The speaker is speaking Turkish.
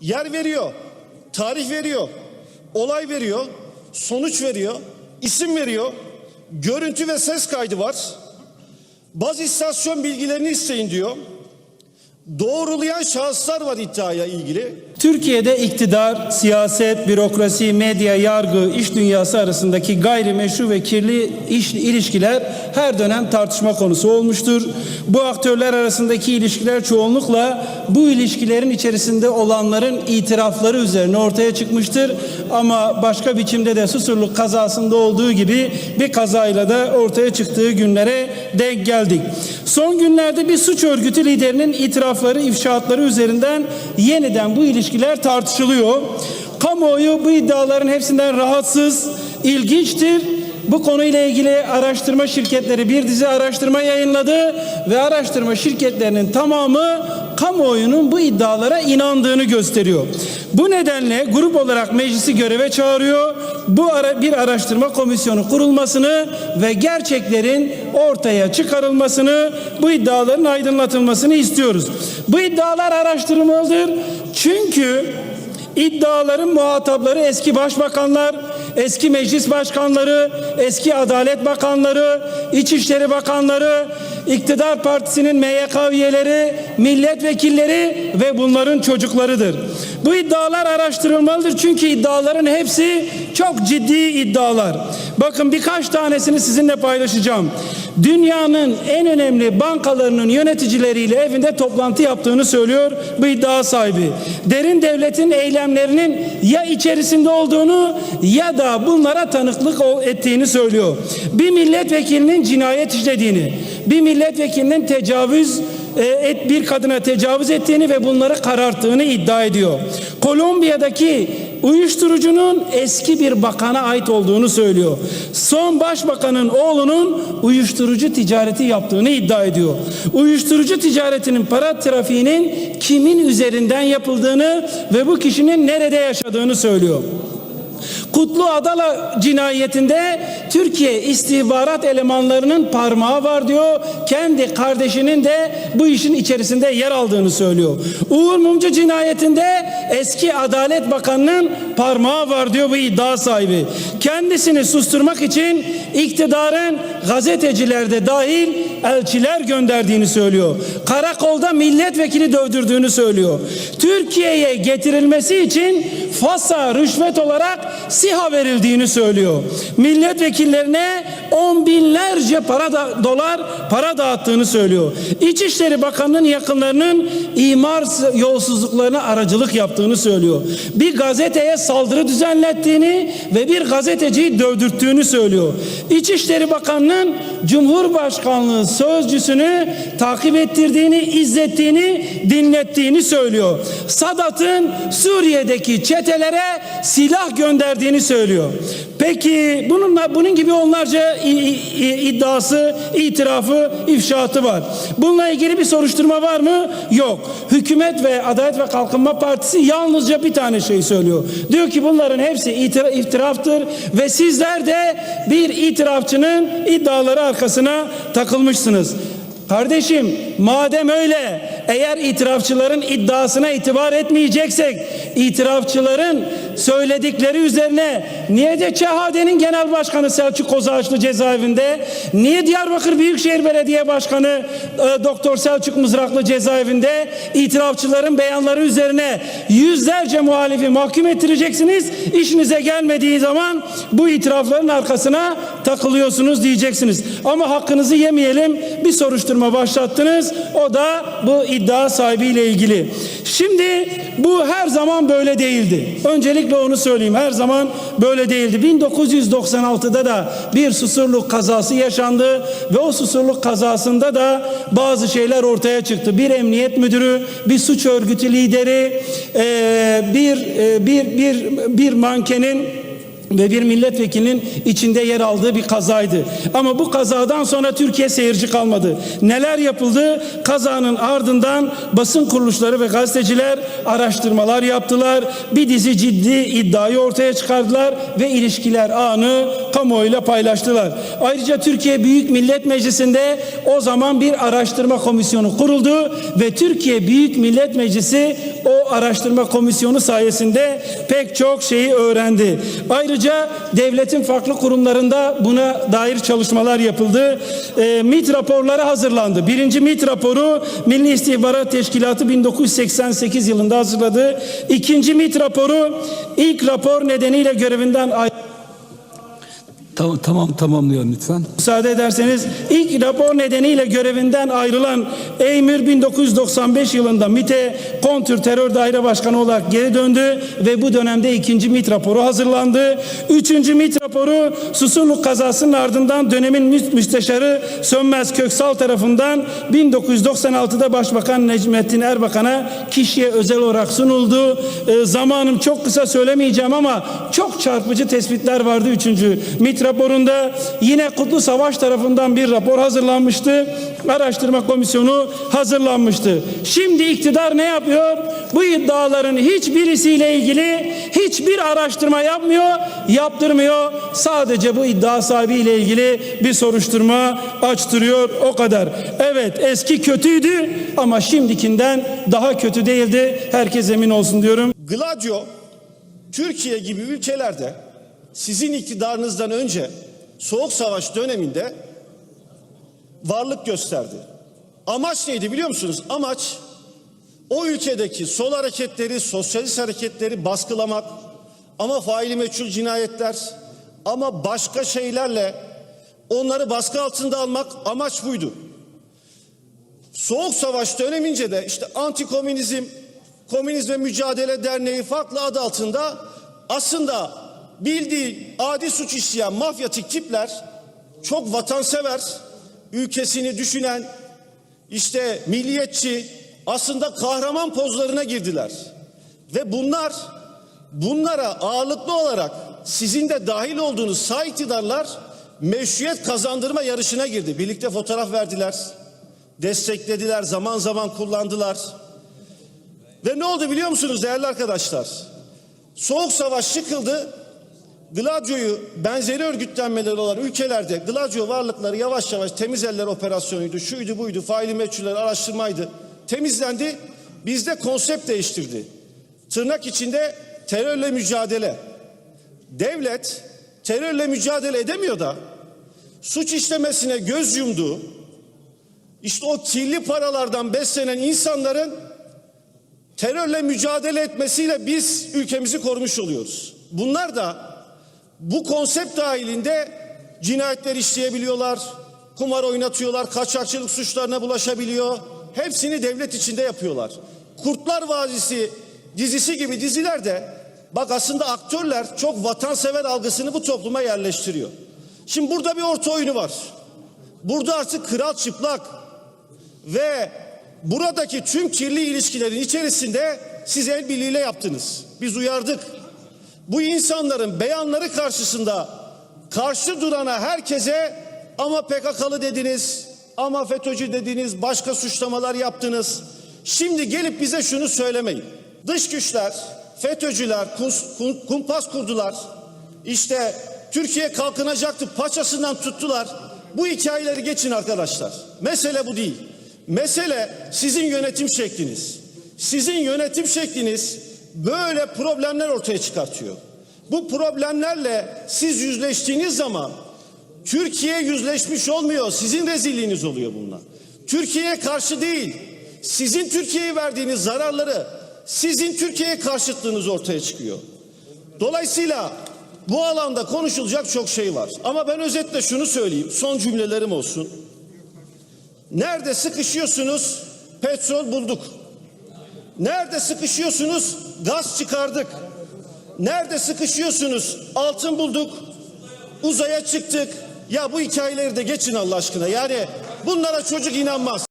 Yer veriyor, tarih veriyor, olay veriyor, sonuç veriyor, isim veriyor, görüntü ve ses kaydı var. Baz istasyon bilgilerini isteyin diyor. Doğrulayan şahıslar var iddiaya ilgili. Türkiye'de iktidar, siyaset, bürokrasi, medya, yargı, iş dünyası arasındaki gayrimeşru ve kirli iş, ilişkiler her dönem tartışma konusu olmuştur. Bu aktörler arasındaki ilişkiler çoğunlukla bu ilişkilerin içerisinde olanların itirafları üzerine ortaya çıkmıştır. Ama başka biçimde de Susurluk kazasında olduğu gibi bir kazayla da ortaya çıktığı günlere denk geldik. Son günlerde bir suç örgütü liderinin itirafları, ifşaatları üzerinden yeniden bu ilişkiler tartışılıyor. Kamuoyu bu iddiaların hepsinden rahatsız, ilginçtir. Bu konuyla ilgili araştırma şirketleri bir dizi araştırma yayınladı ve araştırma şirketlerinin tamamı kamuoyunun bu iddialara inandığını gösteriyor. Bu nedenle grup olarak meclisi göreve çağırıyor. Bu ara bir araştırma komisyonu kurulmasını ve gerçeklerin ortaya çıkarılmasını, bu iddiaların aydınlatılmasını istiyoruz. Bu iddialar araştırılmalıdır. Çünkü iddiaların muhatapları eski başbakanlar, eski meclis başkanları, eski adalet bakanları, İçişleri Bakanları, iktidar partisinin MYK üyeleri, milletvekilleri ve bunların çocuklarıdır. Bu iddialar araştırılmalıdır çünkü iddiaların hepsi çok ciddi iddialar. Bakın birkaç tanesini sizinle paylaşacağım. Dünyanın en önemli bankalarının yöneticileriyle evinde toplantı yaptığını söylüyor bu iddia sahibi. Derin devletin eylemlerinin ya içerisinde olduğunu ya da bunlara tanıklık ettiğini söylüyor. Bir milletvekilinin cinayet işlediğini, bir milletvekilinin tecavüz e, et bir kadına tecavüz ettiğini ve bunları kararttığını iddia ediyor. Kolombiya'daki uyuşturucunun eski bir bakana ait olduğunu söylüyor. Son başbakanın oğlunun uyuşturucu ticareti yaptığını iddia ediyor. Uyuşturucu ticaretinin para trafiğinin kimin üzerinden yapıldığını ve bu kişinin nerede yaşadığını söylüyor. Kutlu Adala cinayetinde Türkiye istihbarat elemanlarının parmağı var diyor. Kendi kardeşinin de bu işin içerisinde yer aldığını söylüyor. Uğur Mumcu cinayetinde eski Adalet Bakanı'nın parmağı var diyor bu iddia sahibi. Kendisini susturmak için iktidarın gazeteciler de dahil elçiler gönderdiğini söylüyor. Karakolda milletvekili dövdürdüğünü söylüyor. Türkiye'ye getirilmesi için Fas'a rüşvet olarak SİHA verildiğini söylüyor. Milletvekillerine on binlerce para da, dolar para dağıttığını söylüyor. İçişleri Bakanı'nın yakınlarının imar yolsuzluklarına aracılık yaptığını söylüyor. Bir gazeteye saldırı düzenlettiğini ve bir gazeteciyi dövdürttüğünü söylüyor. İçişleri Bakanı'nın Cumhurbaşkanlığı sözcüsünü takip ettirdiğini, izlettiğini, dinlettiğini söylüyor. Sadat'ın Suriye'deki çetelere silah gönderdiğini söylüyor. Peki bununla bunun gibi onlarca iddiası, itirafı, ifşaatı var. Bununla ilgili bir soruşturma var mı? Yok. Hükümet ve Adalet ve Kalkınma Partisi yalnızca bir tane şey söylüyor. Diyor ki bunların hepsi itira, iftiraftır ve sizler de bir itirafçının iddiaları arkasına takılmışsınız. Kardeşim madem öyle eğer itirafçıların iddiasına itibar etmeyeceksek itirafçıların söyledikleri üzerine niye de ÇHD'nin genel başkanı Selçuk Kozağaçlı cezaevinde niye Diyarbakır Büyükşehir Belediye Başkanı e, Doktor Selçuk Mızraklı cezaevinde itirafçıların beyanları üzerine yüzlerce muhalifi mahkum ettireceksiniz işinize gelmediği zaman bu itirafların arkasına takılıyorsunuz diyeceksiniz ama hakkınızı yemeyelim bir soruşturma başlattınız o da bu iddia sahibiyle ilgili. Şimdi bu her zaman böyle değildi. Öncelikle onu söyleyeyim. Her zaman böyle değildi. 1996'da da bir susurluk kazası yaşandı ve o susurluk kazasında da bazı şeyler ortaya çıktı. Bir emniyet müdürü, bir suç örgütü lideri, bir bir bir bir mankenin ve bir milletvekilinin içinde yer aldığı bir kazaydı. Ama bu kazadan sonra Türkiye seyirci kalmadı. Neler yapıldı? Kazanın ardından basın kuruluşları ve gazeteciler araştırmalar yaptılar. Bir dizi ciddi iddiayı ortaya çıkardılar ve ilişkiler anı kamuoyuyla paylaştılar. Ayrıca Türkiye Büyük Millet Meclisi'nde o zaman bir araştırma komisyonu kuruldu ve Türkiye Büyük Millet Meclisi araştırma komisyonu sayesinde pek çok şeyi öğrendi. Ayrıca devletin farklı kurumlarında buna dair çalışmalar yapıldı. E, MIT raporları hazırlandı. Birinci MIT raporu Milli İstihbarat Teşkilatı 1988 yılında hazırladı. İkinci MIT raporu ilk rapor nedeniyle görevinden ayrı Tamam, tamam tamamlayalım lütfen. Müsaade ederseniz ilk rapor nedeniyle görevinden ayrılan Eymür 1995 yılında MİT'e kontür terör daire başkanı olarak geri döndü ve bu dönemde ikinci MİT raporu hazırlandı. Üçüncü MİT raporu Susurluk kazasının ardından dönemin mü- müsteşarı Sönmez Köksal tarafından 1996'da Başbakan Necmettin Erbakan'a kişiye özel olarak sunuldu. Ee, zamanım çok kısa söylemeyeceğim ama çok çarpıcı tespitler vardı üçüncü MİT raporunda. Yine Kutlu Savaş tarafından bir rapor hazırlanmıştı. Araştırma komisyonu hazırlanmıştı. Şimdi iktidar ne yapıyor? Bu iddiaların hiçbirisiyle ilgili hiçbir araştırma yapmıyor, yaptırmıyor. Sadece bu iddia sahibiyle ilgili bir soruşturma açtırıyor o kadar. Evet eski kötüydü ama şimdikinden daha kötü değildi. Herkes emin olsun diyorum. Gladio Türkiye gibi ülkelerde sizin iktidarınızdan önce Soğuk Savaş döneminde varlık gösterdi. Amaç neydi biliyor musunuz? Amaç o ülkedeki sol hareketleri, sosyalist hareketleri baskılamak ama faili meçhul cinayetler ama başka şeylerle onları baskı altında almak amaç buydu. Soğuk Savaş dönemince de işte antikomünizm, Komünizme Mücadele Derneği farklı adı altında aslında bildiği adi suç işleyen mafyatik tipler çok vatansever, ülkesini düşünen, işte milliyetçi, aslında kahraman pozlarına girdiler. Ve bunlar bunlara ağırlıklı olarak sizin de dahil olduğunuz sağ iktidarlar meşruiyet kazandırma yarışına girdi. Birlikte fotoğraf verdiler, desteklediler, zaman zaman kullandılar. Ve ne oldu biliyor musunuz değerli arkadaşlar? Soğuk savaş çıkıldı. Gladio'yu benzeri örgütlenmeleri olan ülkelerde Gladio varlıkları yavaş yavaş temiz eller operasyonuydu, şuydu buydu, faili meçhuller araştırmaydı. Temizlendi. Bizde konsept değiştirdi. Tırnak içinde terörle mücadele. Devlet terörle mücadele edemiyor da suç işlemesine göz yumduğu işte o kirli paralardan beslenen insanların terörle mücadele etmesiyle biz ülkemizi korumuş oluyoruz. Bunlar da bu konsept dahilinde cinayetler işleyebiliyorlar, kumar oynatıyorlar, kaçakçılık suçlarına bulaşabiliyor. Hepsini devlet içinde yapıyorlar. Kurtlar Vadisi dizisi gibi dizilerde bak aslında aktörler çok vatansever algısını bu topluma yerleştiriyor. Şimdi burada bir orta oyunu var. Burada artık kral çıplak ve buradaki tüm kirli ilişkilerin içerisinde siz el birliğiyle yaptınız. Biz uyardık. Bu insanların beyanları karşısında karşı durana herkese ama PKK'lı dediniz, ama FETÖ'cü dediniz, başka suçlamalar yaptınız. Şimdi gelip bize şunu söylemeyin. Dış güçler, FETÖ'cüler kumpas kurdular. İşte Türkiye kalkınacaktı, paçasından tuttular. Bu hikayeleri geçin arkadaşlar. Mesele bu değil. Mesele sizin yönetim şekliniz. Sizin yönetim şekliniz böyle problemler ortaya çıkartıyor. Bu problemlerle siz yüzleştiğiniz zaman Türkiye yüzleşmiş olmuyor. Sizin rezilliğiniz oluyor bunlar. Türkiye'ye karşı değil. Sizin Türkiye'ye verdiğiniz zararları sizin Türkiye'ye karşıtlığınız ortaya çıkıyor. Dolayısıyla bu alanda konuşulacak çok şey var. Ama ben özetle şunu söyleyeyim. Son cümlelerim olsun. Nerede sıkışıyorsunuz? Petrol bulduk. Nerede sıkışıyorsunuz? Gaz çıkardık. Nerede sıkışıyorsunuz? Altın bulduk. Uzaya çıktık. Ya bu hikayeleri de geçin Allah aşkına. Yani bunlara çocuk inanmaz.